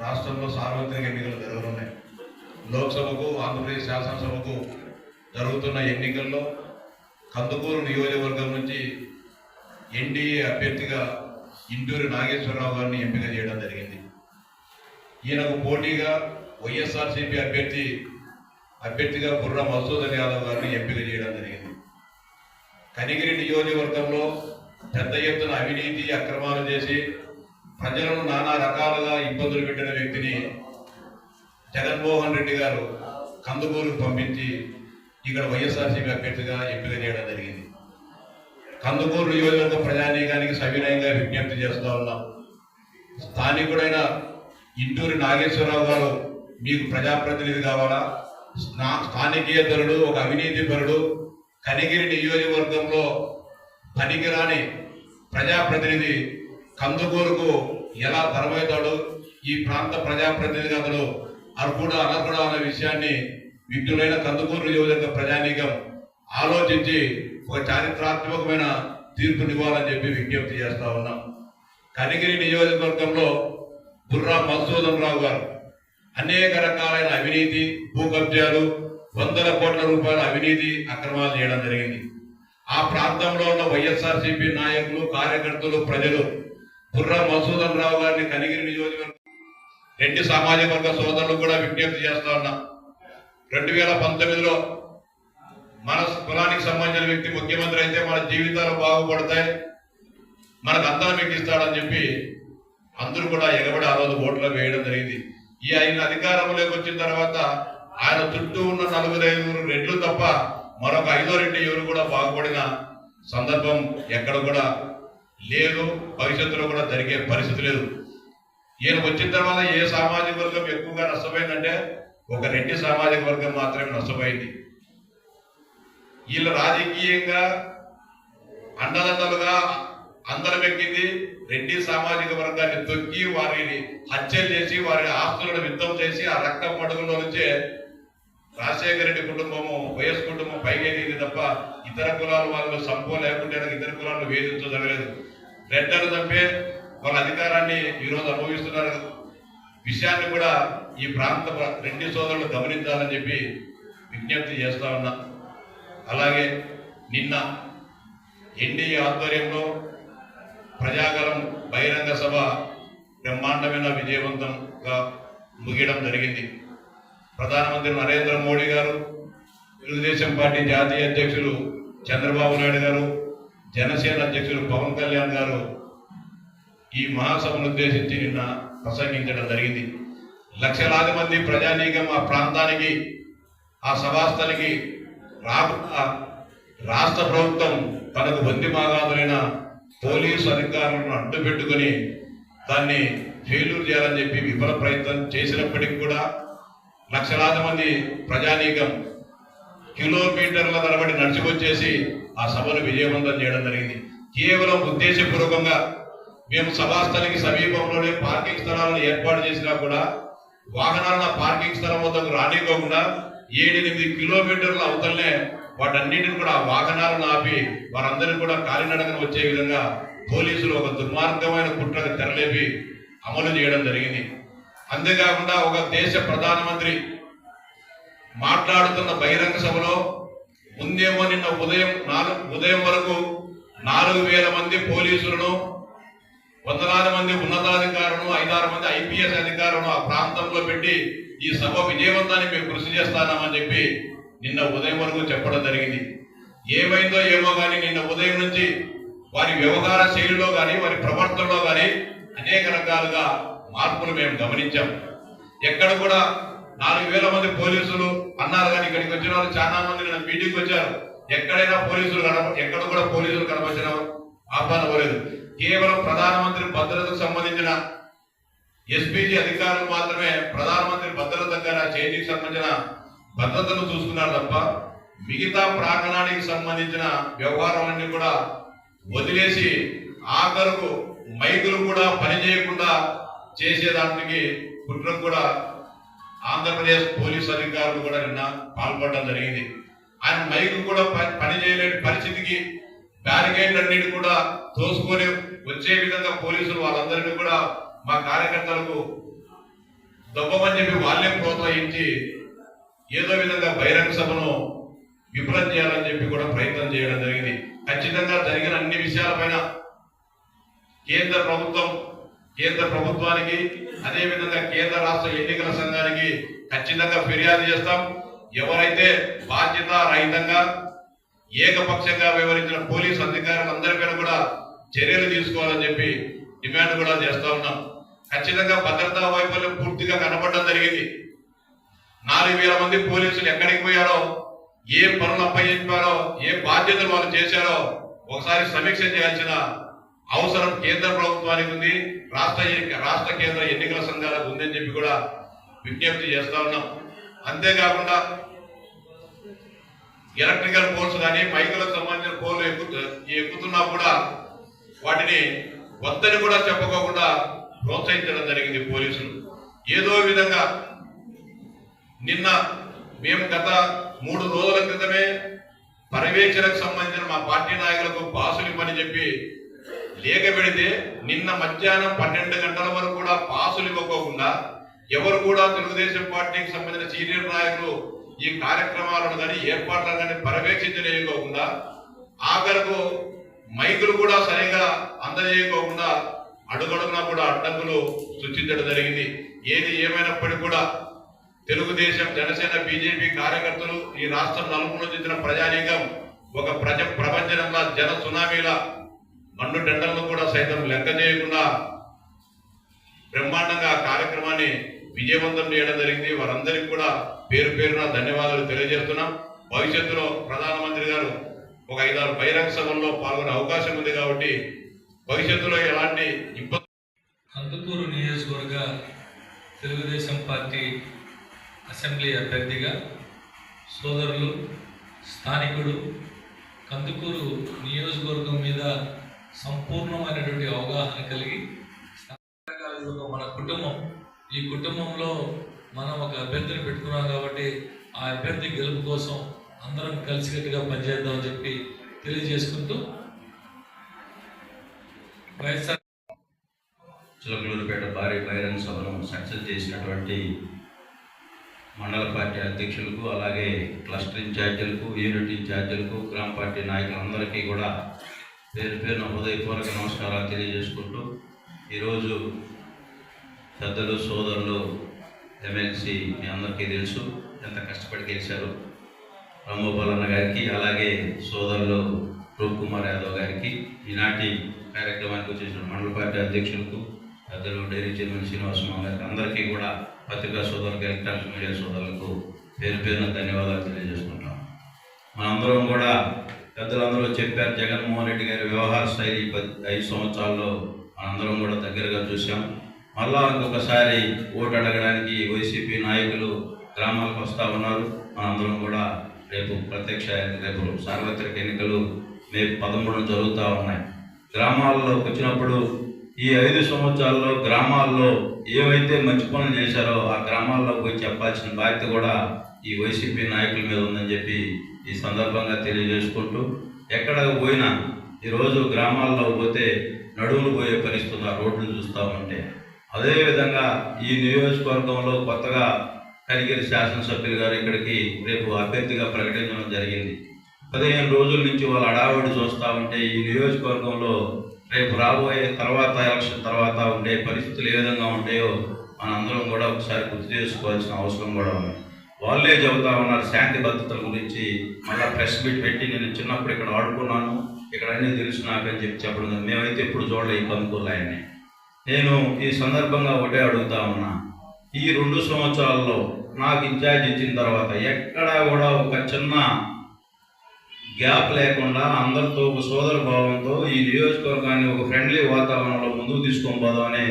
రాష్ట్రంలో సార్వత్రిక ఎన్నికలు జరగనున్నాయి. లోక్సభకు ఆంధ్రప్రదేశ్ శాసనసభకు జరుగుతున్న ఎన్నికల్లో కందుకూరు నియోజకవర్గం నుంచి ఎన్డీఏ అభ్యర్థిగా ఇంటూరి నాగేశ్వరరావు గారిని ఎంపిక చేయడం జరిగింది. ఈయనకు పోటీగా వైఎస్ఆర్సీపీ అభ్యర్థి అభ్యర్థిగా బుర్ర మసూదన్ యాదవ్ గారిని ఎంపిక చేయడం జరిగింది. కనిగిరి నియోజకవర్గంలో పెద్ద ఎత్తున అవినీతి అక్రమాలు చేసి ప్రజలను నానా రకాలుగా ఇబ్బందులు పెట్టిన వ్యక్తిని జగన్మోహన్ రెడ్డి గారు కందుకూరుకు పంపించి ఇక్కడ వైఎస్ఆర్సీపీ అభ్యర్థిగా ఎంపిక చేయడం జరిగింది. కందుకూరు నియోజకవర్గ ప్రజానీకానికి సవినయంగా విజ్ఞప్తి చేస్తూ ఉన్నాం స్థానికుడైన ఇంటూరి నాగేశ్వరరావు గారు మీకు ప్రజాప్రతినిధి కావాలా? స్థా- స్థానికేతరుడు ఒక అవినీతి పరుడు కనిగిరి నియోజకవర్గంలో పనికిరాని ప్రజాప్రతినిధి కందుకూరుకు ఎలా ధరమవుతాడు ఈ ప్రాంత ప్రజాప్రతినిధిగా అతడు అర్హుడా అనర్హుడా అనే విషయాన్ని విజ్ఞులైన కందుకూరు నియోజక ప్రజానీకం ఆలోచించి ఒక చారిత్రాత్మకమైన తీర్పునివ్వాలని చెప్పి విజ్ఞప్తి చేస్తా ఉన్నాం. కనిగిరి నియోజకవర్గంలో బుర్రా మధుసూదన్ రావు గారు అనేక రకాలైన అవినీతి భూ కబ్జాలు వందల కోట్ల రూపాయల అవినీతి అక్రమాలు చేయడం జరిగింది. ఆ ప్రాంతంలో ఉన్న వైఎస్ఆర్సీపీ నాయకులు కార్యకర్తలు ప్రజలు బుర్రా మధుసూదన్ రావు గారిని కనిగిరి నియోజకవర్గం రెడ్డి సామాజిక వర్గ సోదరులు కూడా విజ్ఞప్తి చేస్తా ఉన్నాం. రెండు వేల పంతొమ్మిదిలో మన కులానికి సంబంధించిన వ్యక్తి ముఖ్యమంత్రి అయితే మన జీవితాలు బాగుపడతాయి. మనకు అందరం ఎక్కిస్తాడని చెప్పి అందరూ కూడా ఎగబడి ఆ రోజు ఓట్లో వేయడం జరిగింది. ఈ ఆయన అధికారంలోకి వచ్చిన తర్వాత ఆయన చుట్టూ ఉన్న నలుగురు ఐదుగురు రెడ్లు తప్ప మరొక ఐదో రెడ్డి ఎవరు కూడా బాగుపడిన సందర్భం ఎక్కడ కూడా లేదు భవిష్యత్తులో కూడా జరిగే పరిస్థితి లేదు. ఈయన వచ్చిన తర్వాత ఏ సామాజిక వర్గం ఎక్కువగా నష్టపోయిందంటే ఒక రెడ్డి సామాజిక వర్గం మాత్రమే నష్టపోయింది. వీళ్ళు రాజకీయంగా అండదండలుగా అందరం ఎక్కింది రెడ్డి సామాజిక వర్గాన్ని తొక్కి వారిని హత్యలు చేసి వారి ఆస్తులను యుద్ధం చేసి ఆ రక్తం మడుగులో నుంచే రాజశేఖర రెడ్డి కుటుంబము వైఎస్ కుటుంబం పైకి తప్ప ఇతర కులాల వాళ్ళు సంపో లేకుండా ఇతర కులాలను వేధించదగలేదు రెడ్డలు తప్పే వాళ్ళ అధికారాన్ని ఈరోజు అనుభవిస్తున్నారు. విషయాన్ని కూడా ఈ ప్రాంత రెడ్డి సోదరులు గమనించాలని చెప్పి విజ్ఞప్తి చేస్తా ఉన్నా. అలాగే నిన్న ఎన్డీఏ ఆధ్వర్యంలో ప్రజాగరం బహిరంగ సభ బ్రహ్మాండమైన విజయవంతంగా ముగియడం జరిగింది. ప్రధానమంత్రి నరేంద్ర మోడీ గారు తెలుగుదేశం పార్టీ జాతీయ అధ్యక్షులు చంద్రబాబు నాయుడు గారు జనసేన అధ్యక్షులు పవన్ కళ్యాణ్ గారు ఈ మహాసభను ఉద్దేశించి నిన్న ప్రసంగించడం జరిగింది. లక్షలాది మంది ప్రజానీకం ఆ ప్రాంతానికి ఆ సభాస్థలికి రాకుండా రాష్ట్ర ప్రభుత్వం తనకు బంది మాగాదులైన పోలీసు అధికారులను అడ్డుపెట్టుకుని దాన్ని ఫెయిల్యూర్ చేయాలని చెప్పి విఫల ప్రయత్నం చేసినప్పటికీ కూడా లక్షలాది మంది ప్రజానీకం కిలోమీటర్ల తరబడి నడిచికొచ్చేసి ఆ సభను విజయవంతం చేయడం జరిగింది. కేవలం ఉద్దేశపూర్వకంగా మేము సభాస్థలికి సమీపంలోనే పార్కింగ్ స్థలాలను ఏర్పాటు చేసినా కూడా వాహనాలను పార్కింగ్ స్థలం వద్దకు రానివ్వకుండా ఏడెనిమిది కిలోమీటర్ల అవతలనే వాటన్నిటిని కూడా వాహనాలను ఆపి వారందరినీ కూడా కాలినడకన వచ్చే విధంగా పోలీసులు ఒక దుర్మార్గమైన కుట్రకు తెరలేపి అమలు చేయడం జరిగింది. అంతేకాకుండా ఒక దేశ ప్రధానమంత్రి మాట్లాడుతున్న బహిరంగ సభలో ముందేమో నిన్న ఉదయం నాలుగు ఉదయం వరకు నాలుగు వేల మంది పోలీసులను వందలాది మంది ఉన్నతాధికారులను ఐదారు మంది ఐపీఎస్ అధికారులను ఆ ప్రాంతంలో పెట్టి ఈ సభ విజయవంతాన్ని మేము కృషి చేస్తామని చెప్పి నిన్న ఉదయం వరకు చెప్పడం జరిగింది. ఏమైందో ఏమో కానీ నిన్న ఉదయం నుంచి వారి వ్యవహార శైలిలో కానీ వారి ప్రవర్తనలో కానీ అనేక రకాలుగా మార్పులు మేము గమనించాం. ఎక్కడ కూడా నాలుగు వేల మంది పోలీసులు అన్నారు కానీ ఇక్కడికి వచ్చిన వాళ్ళు చాలా మంది నేను మీటింగ్ వచ్చారు. ఎక్కడైనా పోలీసులు కనప ఎక్కడ కూడా పోలీసులు కనపరిచిన ఆహ్వానం అవ్వలేదు కేవలం ప్రధానమంత్రి భద్రతకు సంబంధించిన ఎస్పీజీ అధికారులు మాత్రమే ప్రధానమంత్రి భద్రత దగ్గర చేతికి సంబంధించిన భద్రతను చూసుకున్నారు తప్ప మిగతా ప్రాంగణానికి సంబంధించిన వ్యవహారాలన్నీ కూడా వదిలేసి ఆఖరుకు మైకులు కూడా పనిచేయకుండా చేసేదానికి కుట్రం కూడా ఆంధ్రప్రదేశ్ పోలీస్ అధికారులు కూడా నిన్న పాల్పడడం జరిగింది. ఆయన మైకు కూడా ప- పని చేయలేని పరిస్థితికి బ్యారికేడ్లన్నిటి కూడా తోసుకొని వచ్చే విధంగా పోలీసులు వాళ్ళందరినీ కూడా మా కార్యకర్తలకు దొబ్బమని చెప్పి వాళ్ళే ప్రోత్సహించి ఏదో విధంగా బహిరంగ సభను విఫలం చేయాలని చెప్పి కూడా ప్రయత్నం చేయడం జరిగింది. ఖచ్చితంగా జరిగిన అన్ని విషయాలపైన కేంద్ర ప్రభుత్వం కేంద్ర ప్రభుత్వానికి అదేవిధంగా కేంద్ర రాష్ట్ర ఎన్నికల సంఘానికి ఖచ్చితంగా ఫిర్యాదు చేస్తాం. ఎవరైతే బాధ్యత రహితంగా ఏకపక్షంగా వివరించిన పోలీస్ అధికారులందరిపైన కూడా చర్యలు తీసుకోవాలని చెప్పి డిమాండ్ కూడా చేస్తా ఉన్నాం. ఖచ్చితంగా భద్రతా వైఫల్యం పూర్తిగా కనపడడం జరిగింది. నాలుగు వేల మంది పోలీసులు ఎక్కడికి పోయారో ఏ పనులు అప్పగించారో ఏ బాధ్యతలు వాళ్ళు చేశారో ఒకసారి సమీక్ష చేయాల్సిన అవసరం కేంద్ర ప్రభుత్వానికి ఉంది. రాష్ట్ర రాష్ట్ర కేంద్ర ఎన్నికల సంఘాలకు ఉందని చెప్పి కూడా విజ్ఞప్తి చేస్తా ఉన్నాం. అంతేకాకుండా ఎలక్ట్రికల్ పోల్స్ కానీ మైకులకు సంబంధించిన పోల్ ఎక్కుతు ఎక్కుతున్నా కూడా వాటిని వద్దని కూడా చెప్పుకోకుండా ప్రోత్సహించడం జరిగింది పోలీసులు. ఏదో విధంగా నిన్న మేము గత మూడు రోజుల క్రితమే పర్యవేక్షణకు సంబంధించిన మా పార్టీ నాయకులకు బాసులు ఇవ్వని చెప్పి లేఖ పెడితే నిన్న మధ్యాహ్నం పన్నెండు గంటల వరకు కూడా పాసులు ఇవ్వకోకుండా ఎవరు కూడా తెలుగుదేశం పార్టీకి సంబంధించిన సీనియర్ నాయకులు ఈ కార్యక్రమాలను కానీ ఏర్పాట్లను కానీ పర్యవేక్షించలేయకోకుండా ఆఖరకు మైకులు కూడా సరిగా అందజేయకోకుండా అడుగడుగునా కూడా అడ్డంకులు సృష్టించడం జరిగింది. ఏది ఏమైనప్పటికీ కూడా తెలుగుదేశం జనసేన బీజేపీ కార్యకర్తలు ఈ రాష్ట్రం నలుగురు చెందిన ప్రజానీకం ఒక ప్రజ ప్రపంచంలో జన సునామీలా మండు టెండర్లు కూడా సైతం లెక్క చేయకుండా బ్రహ్మాండంగా ఆ కార్యక్రమాన్ని విజయవంతం చేయడం జరిగింది. వారందరికీ కూడా పేరు పేరున ధన్యవాదాలు తెలియజేస్తున్నాం. భవిష్యత్తులో ప్రధానమంత్రి గారు ఒక ఐదారు బహిరంగ సభల్లో పాల్గొనే అవకాశం ఉంది కాబట్టి భవిష్యత్తులో ఎలాంటి ఇబ్బంది కందుకూరు నియోజకవర్గ తెలుగుదేశం పార్టీ అసెంబ్లీ అభ్యర్థిగా సోదరులు స్థానికుడు కందుకూరు నియోజకవర్గం మీద సంపూర్ణమైనటువంటి అవగాహన కలిగి మన కుటుంబం ఈ కుటుంబంలో మనం ఒక అభ్యర్థిని పెట్టుకున్నాం కాబట్టి ఆ అభ్యర్థి గెలుపు కోసం అందరం కలిసికట్టుగా పనిచేద్దామని చెప్పి తెలియజేసుకుంటూ వైఎస్ఆర్ చిలకలూరుపేట భారీ బహిరంగ సభను సక్సెస్ చేసినటువంటి మండల పార్టీ అధ్యక్షులకు అలాగే క్లస్టర్ ఇన్ఛార్జీలకు యూనిట్ ఇన్ఛార్జీలకు గ్రామ పార్టీ నాయకులందరికీ కూడా పేరు పేరున హృదయపూర్వక నమస్కారాలు తెలియజేసుకుంటూ ఈరోజు పెద్దలు సోదరులు ఎమ్మెల్సీ మీ అందరికీ తెలుసు ఎంత కష్టపడి గెలిచారు. రామోపాలన్న గారికి అలాగే సోదరులు రూప్ కుమార్ యాదవ్ గారికి ఈనాటి కార్యక్రమానికి వచ్చేసిన మండల పార్టీ అధ్యక్షులకు పెద్దలు డైరీ చైర్మన్ శ్రీనివాసరావు గారికి అందరికీ కూడా పత్రికా సోదరులకు ఎలక్ట్రానిక్ మీడియా సోదరులకు పేరు పేరున ధన్యవాదాలు తెలియజేసుకుంటాం మనందరం కూడా పెద్దలందరూ చెప్పారు జగన్మోహన్ రెడ్డి గారి వ్యవహార శైలి పది ఐదు సంవత్సరాల్లో మనందరం కూడా దగ్గరగా చూసాం మళ్ళా ఇంకొకసారి ఓటు అడగడానికి వైసీపీ నాయకులు గ్రామాలకు వస్తూ ఉన్నారు. మనందరం కూడా రేపు ప్రత్యక్ష రేపు సార్వత్రిక ఎన్నికలు మే పదమూడున జరుగుతూ ఉన్నాయి. గ్రామాల్లోకి వచ్చినప్పుడు ఈ ఐదు సంవత్సరాల్లో గ్రామాల్లో ఏవైతే మంచి పనులు చేశారో ఆ గ్రామాల్లో పోయి చెప్పాల్సిన బాధ్యత కూడా ఈ వైసీపీ నాయకుల మీద ఉందని చెప్పి ఈ సందర్భంగా తెలియజేసుకుంటూ ఎక్కడ పోయినా ఈరోజు గ్రామాల్లో పోతే నడువులు పోయే పరిస్థితులు ఆ రోడ్లు చూస్తూ ఉంటే. అదేవిధంగా ఈ నియోజకవర్గంలో కొత్తగా కనిగిరి శాసనసభ్యులు గారు ఇక్కడికి రేపు అభ్యర్థిగా ప్రకటించడం జరిగింది. పదిహేను రోజుల నుంచి వాళ్ళు అడావుడి చూస్తూ ఉంటే ఈ నియోజకవర్గంలో రేపు రాబోయే తర్వాత ఎలక్షన్ తర్వాత ఉండే పరిస్థితులు ఏ విధంగా ఉంటాయో మనందరం కూడా ఒకసారి గుర్తు చేసుకోవాల్సిన అవసరం కూడా ఉంది. వాళ్ళే చెబుతా ఉన్నారు శాంతి భద్రతల గురించి. మళ్ళీ ప్రెస్ మీట్ పెట్టి నేను చిన్నప్పుడు ఇక్కడ ఆడుకున్నాను. ఇక్కడ అన్నీ తెలుసు నాకని చెప్పి చెప్పడం మేమైతే ఎప్పుడు చూడలే ఈ ఆయన్ని. నేను ఈ సందర్భంగా ఒకటే అడుగుతా ఉన్నా. ఈ రెండు సంవత్సరాల్లో నాకు ఇన్ఛార్జ్ ఇచ్చిన తర్వాత ఎక్కడా కూడా ఒక చిన్న గ్యాప్ లేకుండా అందరితో ఒక సోదర భావంతో ఈ నియోజకవర్గాన్ని ఒక ఫ్రెండ్లీ వాతావరణంలో ముందుకు తీసుకొని పోదామనే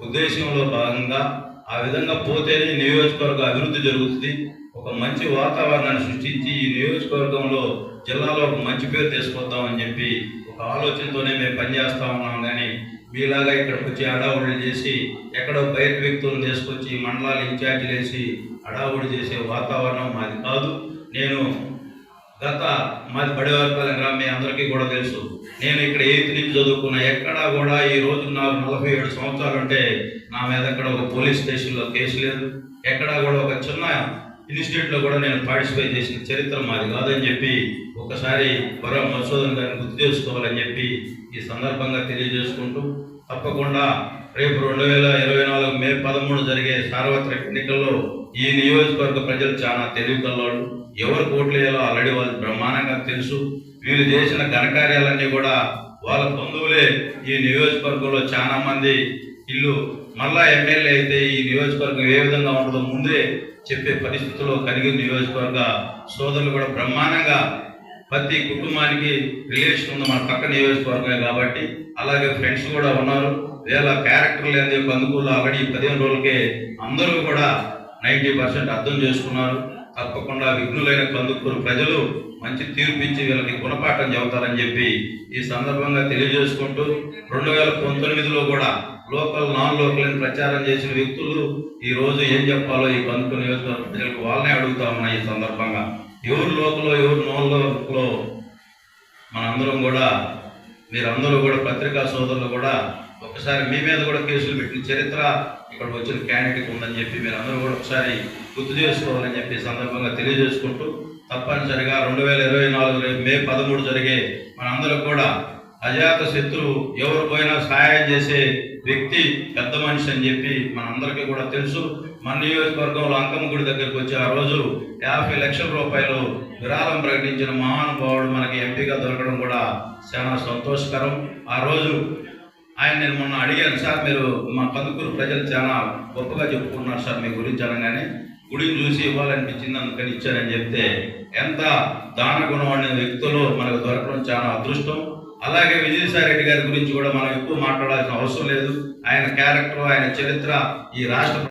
ఉద్దేశంలో భాగంగా ఆ విధంగా పోతేనే ఈ నియోజకవర్గ అభివృద్ధి జరుగుతుంది. ఒక మంచి వాతావరణాన్ని సృష్టించి ఈ నియోజకవర్గంలో జిల్లాలో ఒక మంచి పేరు తీసుకొద్దామని చెప్పి ఒక ఆలోచనతోనే మేము పనిచేస్తా ఉన్నాం. కానీ మీలాగా ఇక్కడికి వచ్చి అడావుడి చేసి ఎక్కడో బయట వ్యక్తులను తీసుకొచ్చి మండలాలు ఇన్ఛార్జీలు వేసి అడావుడి చేసే వాతావరణం మాది కాదు. నేను గత మాది బడివారిపాలెం గ్రామం మీ అందరికీ కూడా తెలుసు. నేను ఇక్కడ ఎయిత్ నుంచి చదువుకున్నా. ఎక్కడా కూడా ఈ రోజు నాకు నలభై ఏడు సంవత్సరాలు అంటే నా మీద ఎక్కడ ఒక పోలీస్ స్టేషన్లో కేసు లేదు. ఎక్కడా కూడా ఒక చిన్న ఇన్స్టిట్యూట్లో కూడా నేను పార్టిసిపేట్ చేసిన చరిత్ర మాది కాదని చెప్పి ఒకసారి వర మధుసూదన్ గారిని గుర్తు చేసుకోవాలని చెప్పి ఈ సందర్భంగా తెలియజేసుకుంటూ తప్పకుండా రేపు రెండు వేల ఇరవై నాలుగు మే పదమూడు జరిగే సార్వత్రిక ఎన్నికల్లో ఈ నియోజకవర్గ ప్రజలు చాలా తెలివి కల్లోళ్ళు ఎవరు ఓట్లు వేయాలో ఆల్రెడీ వాళ్ళు బ్రహ్మాండంగా తెలుసు. వీళ్ళు చేసిన ఘనకార్యాలన్నీ కూడా వాళ్ళ బంధువులే ఈ నియోజకవర్గంలో చాలా మంది. ఇల్లు మళ్ళా ఎమ్మెల్యే అయితే ఈ నియోజకవర్గం ఏ విధంగా ఉంటుందో ముందే చెప్పే పరిస్థితుల్లో కలిగి నియోజకవర్గ సోదరులు కూడా బ్రహ్మాండంగా ప్రతి కుటుంబానికి రిలేషన్ ఉంది మన పక్క నియోజకవర్గమే కాబట్టి అలాగే ఫ్రెండ్స్ కూడా ఉన్నారు. వీళ్ళ క్యారెక్టర్ లేని అందుకూల ఆల్రెడీ పదిహేను రోజులకే అందరూ కూడా నైంటీ పర్సెంట్ అర్థం చేసుకున్నారు. తప్పకుండా విఘ్నులైన కందుకూరు ప్రజలు మంచి తీర్పిచ్చి వీళ్ళని గుణపాఠం చెబుతారని చెప్పి ఈ సందర్భంగా తెలియజేసుకుంటూ రెండు వేల పంతొమ్మిదిలో కూడా లోకల్ నాన్ లోకల్ అని ప్రచారం చేసిన వ్యక్తులు ఈ రోజు ఏం చెప్పాలో ఈ కందుకు నియోజకవర్గ ప్రజలకు వాళ్ళనే అడుగుతా ఉన్నా ఈ సందర్భంగా. ఎవరు లోకలో ఎవరు నాన్ లోకలో మనందరం కూడా మీరందరూ కూడా పత్రికా సోదరులు కూడా ఒకసారి మీ మీద కూడా కేసులు పెట్టిన చరిత్ర ఇక్కడ వచ్చిన క్యాండిడేట్ ఉందని చెప్పి మీరు అందరూ కూడా ఒకసారి గుర్తు చేసుకోవాలని చెప్పి సందర్భంగా తెలియజేసుకుంటూ తప్పనిసరిగా రెండు వేల ఇరవై నాలుగు మే పదమూడు జరిగే మనందరూ కూడా అజాత శత్రువు ఎవరు పోయినా సహాయం చేసే వ్యక్తి పెద్ద మనిషి అని చెప్పి మనందరికీ కూడా తెలుసు. మన నియోజకవర్గంలో అంకమ్మ గుడి దగ్గరికి వచ్చి ఆ రోజు యాభై లక్షల రూపాయలు విరాళం ప్రకటించిన మహానుభావుడు మనకి ఎంపీగా దొరకడం కూడా చాలా సంతోషకరం. ఆ రోజు ఆయన నేను మొన్న అడిగాను సార్ మీరు మా కందుకూరు ప్రజలు చాలా గొప్పగా చెప్పుకున్నారు సార్ మీ గురించి అనగానే గుడిని చూసి ఇవ్వాలనిపించింది అందుకని ఇచ్చారని చెప్తే ఎంత దాన గుణం అనే వ్యక్తులు మనకు దొరకడం చాలా అదృష్టం. అలాగే విజయసాయి రెడ్డి గారి గురించి కూడా మనం ఎక్కువ మాట్లాడాల్సిన అవసరం లేదు. ఆయన క్యారెక్టర్ ఆయన చరిత్ర ఈ రాష్ట్ర